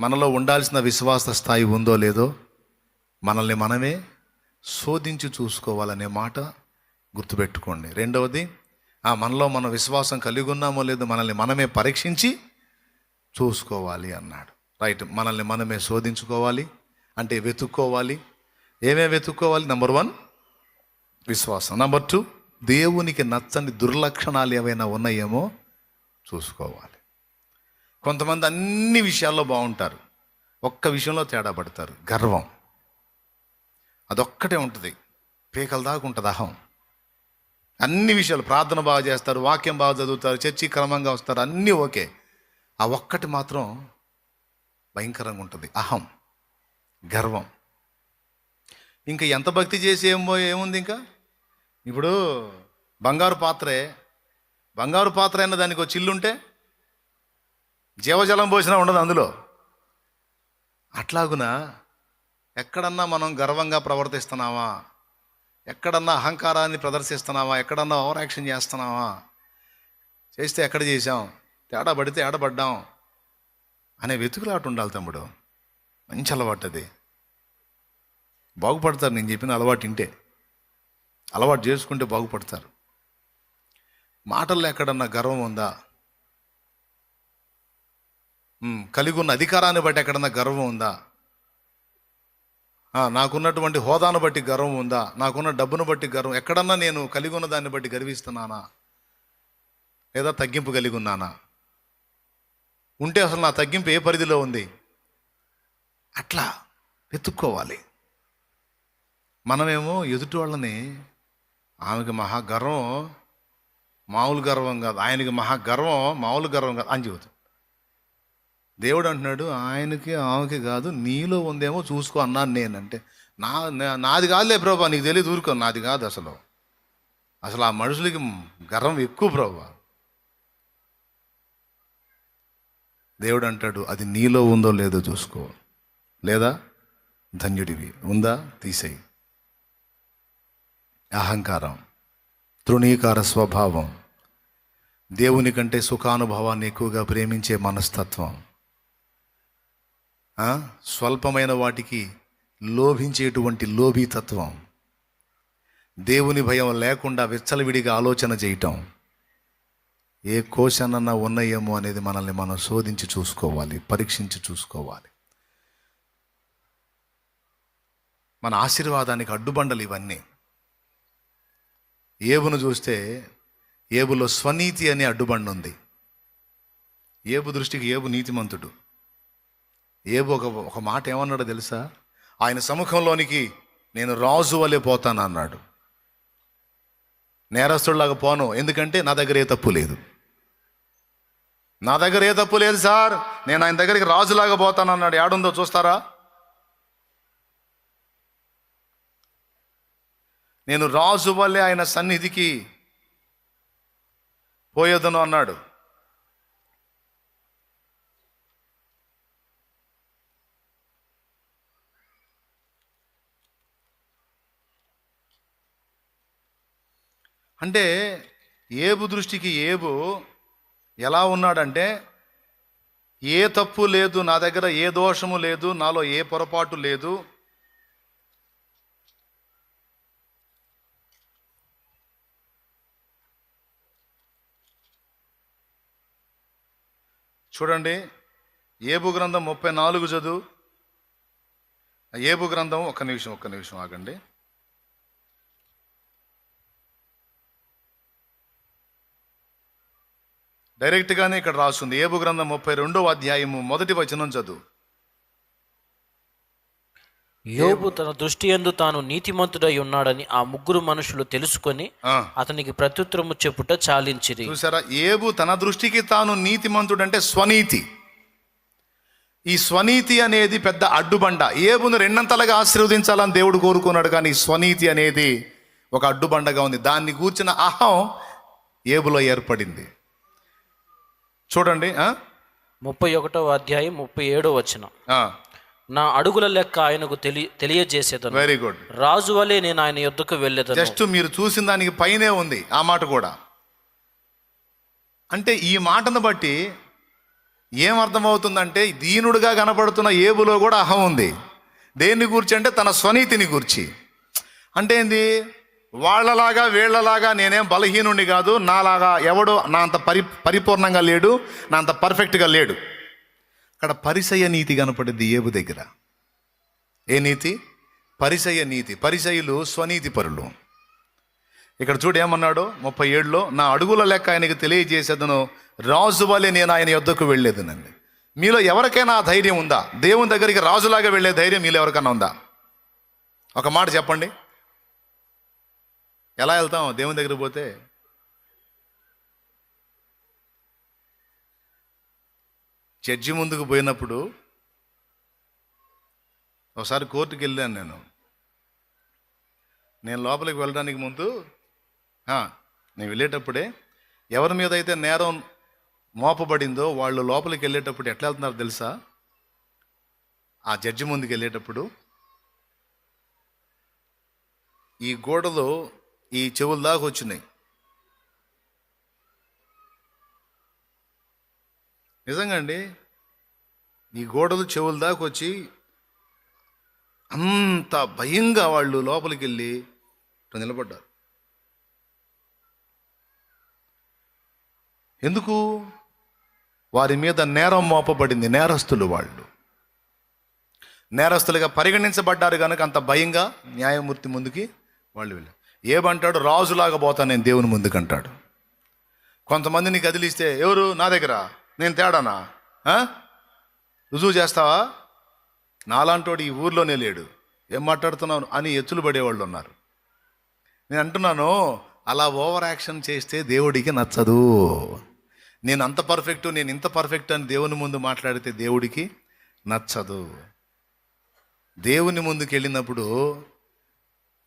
మనలో ఉండాల్సిన విశ్వాస స్థాయి ఉందో లేదో మనల్ని మనమే శోధించి చూసుకోవాలనే మాట గుర్తుపెట్టుకోండి. రెండవది ఆ మనలో మన విశ్వాసం కలిగి ఉన్నామో లేదో మనల్ని మనమే పరీక్షించి చూసుకోవాలి అన్నాడు. రైట్ మనల్ని మనమే శోధించుకోవాలి అంటే వెతుక్కోవాలి. ఏమేమి వెతుక్కోవాలి? నెంబర్ వన్ విశ్వాసం. నెంబర్ టూ దేవునికి నచ్చని దుర్లక్షణాలు ఏవైనా ఉన్నాయేమో చూసుకోవాలి. కొంతమంది అన్ని విషయాల్లో బాగుంటారు. ఒక్క విషయంలో తేడా పడతారు. గర్వం. అదొక్కటే ఉంటుంది. పీకల దాకా ఉంటుంది అహం. అన్ని విషయాలు ప్రార్థన బాగా చేస్తారు వాక్యం బాగా చదువుతారు చర్చి క్రమంగా వస్తారు అన్నీ ఓకే. ఆ ఒక్కటి మాత్రం భయంకరంగా ఉంటుంది. అహం. గర్వం. ఇంకా ఎంత భక్తి చేసి ఏమో ఏముంది ఇంకా? ఇప్పుడు బంగారు పాత్రే. బంగారు పాత్ర అయిన దానికి ఒక చిల్లుంటే? జీవజలం పోసినా ఉండదు అందులో. అట్లాగున ఎక్కడన్నా మనం గర్వంగా ప్రవర్తిస్తున్నావా ఎక్కడన్నా అహంకారాన్ని ప్రదర్శిస్తున్నావా ఎక్కడన్నా ఓవర్ యాక్షన్ చేస్తున్నావా చేస్తే ఎక్కడ చేసాం తేడా పడితే ఏడబడ్డాం అనే వెతుకులాట ఉండాలి తమ్ముడు. మంచి అలవాటు అది. బాగుపడతారు నేను చెప్పిన అలవాటు ఇంటే. అలవాటు చేసుకుంటే బాగుపడతారు. మాటల్లో ఎక్కడన్నా గర్వం ఉందా? కలిగి ఉన్న అధికారాన్ని బట్టి ఎక్కడన్నా గర్వం ఉందా? నాకున్నటువంటి హోదాను బట్టి గర్వం ఉందా? నాకున్న డబ్బును బట్టి గర్వం ఎక్కడన్నా నేను కలిగి ఉన్న దాన్ని బట్టి గర్విస్తున్నానా? లేదా తగ్గింపు కలిగి ఉన్నానా? ఉంటే అసలు నా తగ్గింపు ఏ పరిధిలో ఉంది? అట్లా వెతుక్కోవాలి. మనమేమో ఎదుటి వాళ్ళని ఆమెకి మహా గర్వం మామూలు గర్వం కాదు ఆయనకి మహా గర్వం మామూలు గర్వం కాదు అని చెబుతాం. దేవుడు అంటున్నాడు ఆయనకి ఆమెకి కాదు నీలో ఉందేమో చూసుకో అన్నాను నేనంటే నా నా- నాది కాదులే ప్రభా నీకు తెలియదు ఊరుకో. నాది కాదు అసలు. అసలు ఆ మనుషులకి గర్వం ఎక్కువ ప్రభా. దేవుడు అంటాడు అది నీలో ఉందో లేదో చూసుకో. లేదా ధన్యుడివి. ఉందా? తీసేయి. అహంకారం తృణీకార స్వభావం దేవుని కంటే సుఖానుభవాన్ని ఎక్కువగా ప్రేమించే మనస్తత్వం. స్వల్పమైన వాటికి లోభించేటువంటి లోభీతత్వం దేవుని భయం లేకుండా విచ్చలవిడిగా ఆలోచన చేయటం. ఏ కోశానన్నా ఉన్నాయేమో అనేది మనల్ని మనం శోధించి చూసుకోవాలి పరీక్షించి చూసుకోవాలి. మన ఆశీర్వాదానికి అడ్డుబండలు ఇవన్నీ. ఏబును చూస్తే ఏబులో స్వనీతి అనే అడ్డుబండ ఉంది ఏబు దృష్టికి ఏబు నీతిమంతుడు. ఏబు ఒక ఒక మాట ఏమన్నాడో తెలుసా? ఆయన సముఖంలోనికి నేను రాజు వలె పోతాను అన్నాడు. నేరస్తుడిలాగా పోను ఎందుకంటే నా దగ్గర ఏ తప్పు లేదు. నా దగ్గర ఏ తప్పు లేదు సార్. నేను ఆయన దగ్గరికి రాజులాగా పోతాను అన్నాడు. ఏడుందో చూస్తారా? నేను రాజు వల్లే ఆయన సన్నిధికి పోయేదను అన్నాడు. అంటే ఏబు దృష్టికి ఏబు ఎలా ఉన్నాడంటే ఏ తప్పు లేదు నా దగ్గర ఏ దోషము లేదు నాలో ఏ పొరపాటు లేదు. చూడండి ఏబు గ్రంథం ముప్పై నాలుగు చదువు. ఏబు గ్రంథం ఒక్క నిమిషం ఒక్క నిమిషం ఆగండి. డైరెక్ట్గానే ఇక్కడ రాస్తుంది. ఏబు గ్రంథం ముప్పై రెండవ అధ్యాయము మొదటి వచనం చదువు. యోబు తన దృష్టి యందు తాను నీతిమంతుడై ఉన్నాడని ఆ ముగ్గురు మనుషులు తెలుసుకొని అతనికి ప్రత్యుత్తరము చెప్పుట చాలించిరి. చూసారా? ఏబు తన దృష్టికి తాను నీతిమంతుడంటే స్వనీతి. ఈ స్వనీతి అనేది పెద్ద అడ్డుబండ. ఏబును రెండంతలుగా ఆశీర్వదించాలని దేవుడు కోరుకున్నాడు కానీ ఈ స్వనీతి అనేది ఒక అడ్డుబండగా ఉంది. దాన్ని కూర్చిన అహం ఏబులో ఏర్పడింది. చూడండి? ముప్పై ఒకటవ అధ్యాయం ముప్పై ఏడో వచనం. ఆ, నా అడుగుల లెక్క ఆయనకు తెలి తెలియజేసేదను. వెరీ గుడ్ రాజు వలె నేను ఆయన యొద్దకు వెళ్ళేదను. జస్ట్ మీరు చూసిన దానికి పైనే ఉంది ఆ మాట కూడా. అంటే ఈ మాటను బట్టి ఏం అర్థమవుతుందంటే దీనుడుగా కనపడుతున్న ఏబులో కూడా అహం ఉంది. దేన్ని గూర్చి అంటే తన స్వనీతిని గూర్చి. అంటే ఏంది? వాళ్ళలాగా వీళ్ళలాగా నేనేం బలహీనుడిని కాదు. నాలాగా ఎవడు నా అంత పరి పరిపూర్ణంగా లేడు నా అంత పర్ఫెక్ట్గా లేడు. అక్కడ పరిసయ నీతి కనపడింది ఏబు దగ్గర. ఏ నీతి? పరిసయ నీతి. పరిసయులు స్వనీతి పరులు. ఇక్కడ చూడు ఏమన్నాడు? ముప్పై ఏడులో నా అడుగుల లెక్క ఆయనకి తెలియజేసేదను. రాజు వలె నేను ఆయన యొద్దకు వెళ్ళేదనండి. మీలో ఎవరికైనా ధైర్యం ఉందా? దేవుని దగ్గరికి రాజులాగా వెళ్ళే ధైర్యం మీలో ఎవరికైనా ఉందా? ఒక మాట చెప్పండి. ఎలా వెళ్తాం? దేవుని దగ్గర పోతే? జడ్జి ముందుకు పోయినప్పుడు ఒకసారి కోర్టుకి వెళ్ళాను నేను. నేను లోపలికి వెళ్ళడానికి ముందు నేను వెళ్ళేటప్పుడే ఎవరి మీద అయితే నేరం మోపబడిందో వాళ్ళు లోపలికి వెళ్ళేటప్పుడు ఎట్లా వెళ్తున్నారో తెలుసా? ఆ జడ్జి ముందుకు వెళ్ళేటప్పుడు ఈ గోడలో ఈ చెవుల దాకా వచ్చినాయి. నిజంగా అండి ఈ గోడలు చెవుల దాకా వచ్చి అంత భయంగా వాళ్ళు లోపలికి వెళ్ళి నిలబడ్డారు. ఎందుకు? వారి మీద నేరం మోపబడింది నేరస్తులు వాళ్ళు. నేరస్తులుగా పరిగణించబడ్డారు కనుక అంత భయంగా న్యాయమూర్తి ముందుకి వాళ్ళు వెళ్ళారు. ఏమంటాడు? రాజులాగా పోతాను నేను దేవుని ముందుకు అంటాడు. కొంతమందిని కదిలిస్తే ఎవరు? నా దగ్గర. నేను తేడానా? రుజువు చేస్తావా? నాలాంటోడు ఈ ఊర్లోనే లేడు. ఏం మాట్లాడుతున్నావు అని ఎత్తులు పడేవాళ్ళు ఉన్నారు. నేను అంటున్నాను అలా ఓవర్ యాక్షన్ చేస్తే దేవుడికి నచ్చదు. నేను అంత పర్ఫెక్ట్ నేను ఇంత పర్ఫెక్ట్ అని దేవుని ముందు మాట్లాడితే దేవుడికి నచ్చదు. దేవుని ముందుకు వెళ్ళినప్పుడు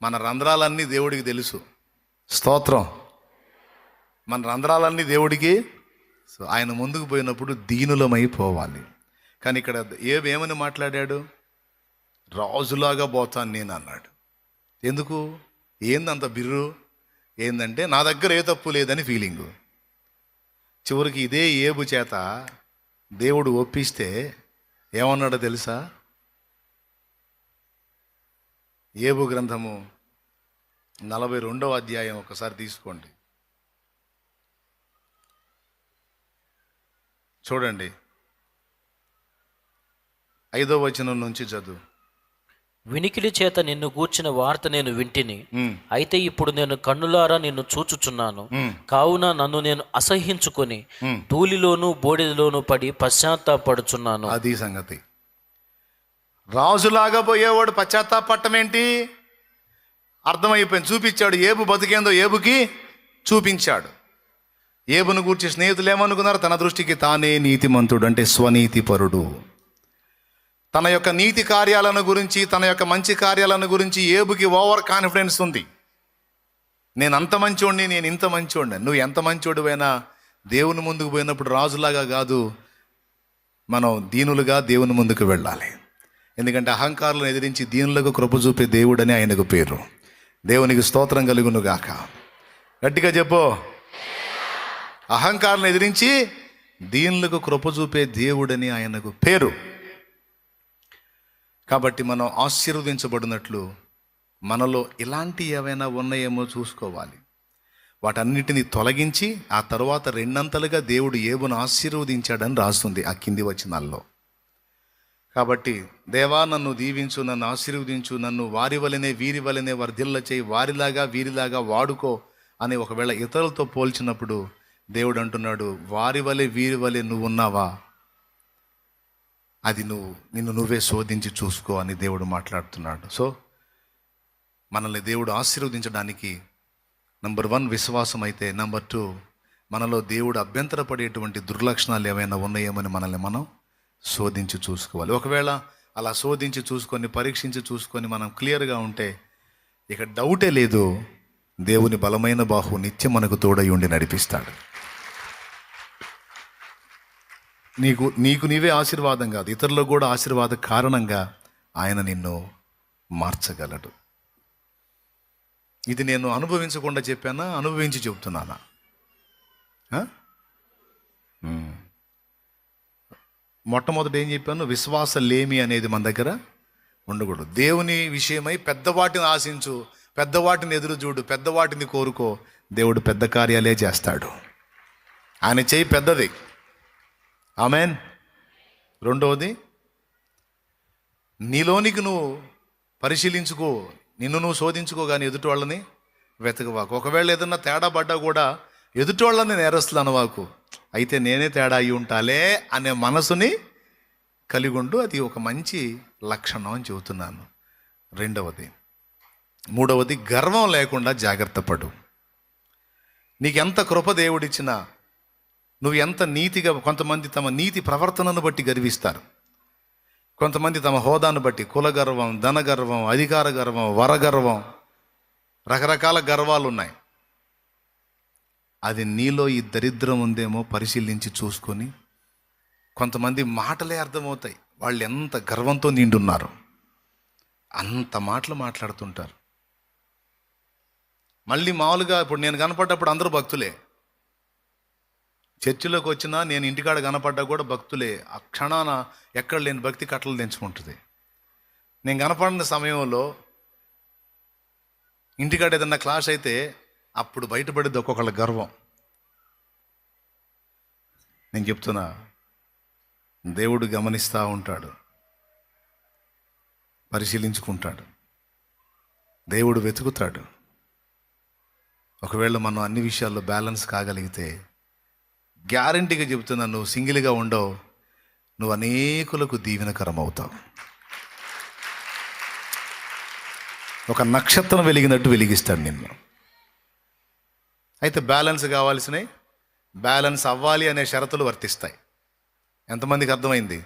మన రంధ్రాలన్నీ దేవుడికి తెలుసు. స్తోత్రం. మన రంధ్రాలన్నీ దేవుడికి సో ఆయన ముందుకు పోయినప్పుడు దీనులమైపోవాలి కానీ ఇక్కడ ఏమేమని మాట్లాడాడు? రాజులాగా పోతాను నేను అన్నాడు. ఎందుకు? ఏందంత బిర్రు? ఏందంటే నా దగ్గర ఏ తప్పు లేదని ఫీలింగు చివరికి ఇదే ఏబు చేత దేవుడు ఒప్పిస్తే ఏమన్నాడో తెలుసా? ఏబు గ్రంథము నలభై రెండవ అధ్యాయం ఒకసారి తీసుకోండి. చూడండి. ఐదో వచనం నుంచి చదువు. వినికిడి చేత నిన్ను గూర్చిన వార్త నేను వింటిని. అయితే ఇప్పుడు నేను కన్నులారా నిన్ను చూచుచున్నాను. కావున నన్ను నేను అసహ్యించుకొని ఉమ్. ధూళిలోను బోడిలోను పడి పశ్చాత్తాపడుచున్నాను. అది సంగతి. రాజులాగా పోయేవాడు పశ్చాత్తాపట్టం ఏంటి? అర్థమైపోయింది. చూపించాడు ఏబు బతికేందో ఏబుకి చూపించాడు. ఏబును గూర్చి స్నేహితులు ఏమనుకున్నారు? తన దృష్టికి తానే నీతిమంతుడు అంటే స్వనీతి పరుడు తన యొక్క నీతి కార్యాలను గురించి తన యొక్క మంచి కార్యాలను గురించి ఏబుకి ఓవర్ కాన్ఫిడెన్స్ ఉంది. నేను అంత మంచోడిని నేను ఇంత మంచోడిని. నువ్వు ఎంత మంచోడివైనా దేవుని ముందుకు పోయినప్పుడు రాజులాగా కాదు మనం దీనులుగా దేవుని ముందుకు వెళ్ళాలి. ఎందుకంటే అహంకారులను ఎదిరించి దీనులకు కృప చూపే దేవుడని ఆయనకు పేరు. దేవునికి స్తోత్రం కలుగును గాక. గట్టిగా చెప్పు. అహంకారులను ఎదిరించి దీనులకు కృప చూపే దేవుడని ఆయనకు పేరు. కాబట్టి మనం ఆశీర్వదించబడినట్లు మనలో ఇలాంటి ఏవైనా ఉన్నాయేమో చూసుకోవాలి. వాటన్నిటిని తొలగించి ఆ తరువాత రెండంతలుగా దేవుడు ఏవును ఆశీర్వదించాడని రాస్తుంది ఆ కింది వచనాల్లో. కాబట్టి దేవా నన్ను దీవించు నన్ను ఆశీర్వదించు నన్ను వారి వలనే వీరి వలనే వర్ధిల్ల చేయి వారిలాగా వీరిలాగా వాడుకో అని ఒకవేళ ఇతరులతో పోల్చినప్పుడు దేవుడు అంటున్నాడు వారి వలె వీరి వలె నువ్వు ఉన్నావా అది నువ్వు నిన్ను నువ్వే శోధించి చూసుకో అని దేవుడు మాట్లాడుతున్నాడు. సో మనల్ని దేవుడు ఆశీర్వదించడానికి నంబర్ వన్ విశ్వాసం అయితే నంబర్ టూ మనలో దేవుడు అభ్యంతరపడేటువంటి దుర్లక్షణాలు ఏమైనా ఉన్నాయేమని మనల్ని మనం శోధించి చూసుకోవాలి. ఒకవేళ అలా శోధించి చూసుకొని పరీక్షించి చూసుకొని మనం క్లియర్గా ఉంటే ఇక డౌటే లేదు. దేవుని బలమైన బాహు నిత్యం మనకు తోడై ఉండి నడిపిస్తాడు. నీకు నీకు నీవే ఆశీర్వాదం కాదు. ఇతరులకు కూడా ఆశీర్వాద కారణంగా ఆయన నిన్ను మార్చగలడు. ఇది నేను అనుభవించకుండా చెప్పానా? అనుభవించి చెబుతున్నానా మొట్టమొదటి ఏం చెప్పాను? విశ్వాసలేమి అనేది మన దగ్గర ఉండకూడదు. దేవుని విషయమై పెద్దవాటిని ఆశించు పెద్దవాటిని ఎదురు చూడు పెద్దవాటిని కోరుకో దేవుడు పెద్ద కార్యాలే చేస్తాడు. ఆయన చేయి పెద్దది. ఆమెన్. రెండవది నీలోనికి నువ్వు పరిశీలించుకో నిన్ను నువ్వు శోధించుకో కానీ ఎదుటి వాళ్ళని వెతకవాకు. ఒకవేళ ఏదన్నా తేడా పడ్డా కూడా ఎదుటి వాళ్ళని నేరస్తులు అనవాకు. అయితే నేనే తేడా అయి ఉంటాలే అనే మనసుని కలిగి ఉండు అది ఒక మంచి లక్షణం అని చెబుతున్నాను. రెండవది మూడవది గర్వం లేకుండా జాగ్రత్త పడు. నీకెంత కృప దేవుడిచ్చినా నువ్వు ఎంత నీతిగా కొంతమంది తమ నీతి ప్రవర్తనను బట్టి గర్విస్తారు. కొంతమంది తమ హోదాను బట్టి కుల గర్వం ధన గర్వం అధికార గర్వం వర గర్వం రకరకాల గర్వాలు ఉన్నాయి అది నీలో ఈ దరిద్రం ఉందేమో పరిశీలించి చూసుకొని కొంతమంది మాటలే అర్థమవుతాయి. వాళ్ళు ఎంత గర్వంతో నిండున్నారు. అంత మాటలు మాట్లాడుతుంటారు. మళ్ళీ మామూలుగా ఇప్పుడు నేను కనపడ్డప్పుడు అందరూ భక్తులే. చర్చిలోకి వచ్చినా నేను ఇంటికాడ కనపడ్డా కూడా భక్తులే. ఆ క్షణాన ఎక్కడ లేని భక్తి కట్టలు తెంచుకుంటుంది. నేను కనపడిన సమయంలో ఇంటికాడ ఏదన్నా క్లాస్ అయితే అప్పుడు బయటపడేది ఒక్కొక్కళ్ళ గర్వం. నేను చెప్తున్నా దేవుడు గమనిస్తూ ఉంటాడు. పరిశీలించుకుంటాడు. దేవుడు వెతుకుతాడు. ఒకవేళ మనం అన్ని విషయాల్లో బ్యాలెన్స్ కాగలిగితే గ్యారంటీగా చెబుతున్నా నువ్వు సింగిల్గా ఉండవు. నువ్వు అనేకులకు దీవెనకరం అవుతావు ఒక నక్షత్రం వెలిగినట్టు వెలిగిస్తాడు నిన్ను. అయితే బ్యాలెన్స్ కావాల్సినవి బ్యాలెన్స్ అవ్వాలి అనే షరతులు వర్తిస్తాయి. ఎంతమందికి అర్థమైంది?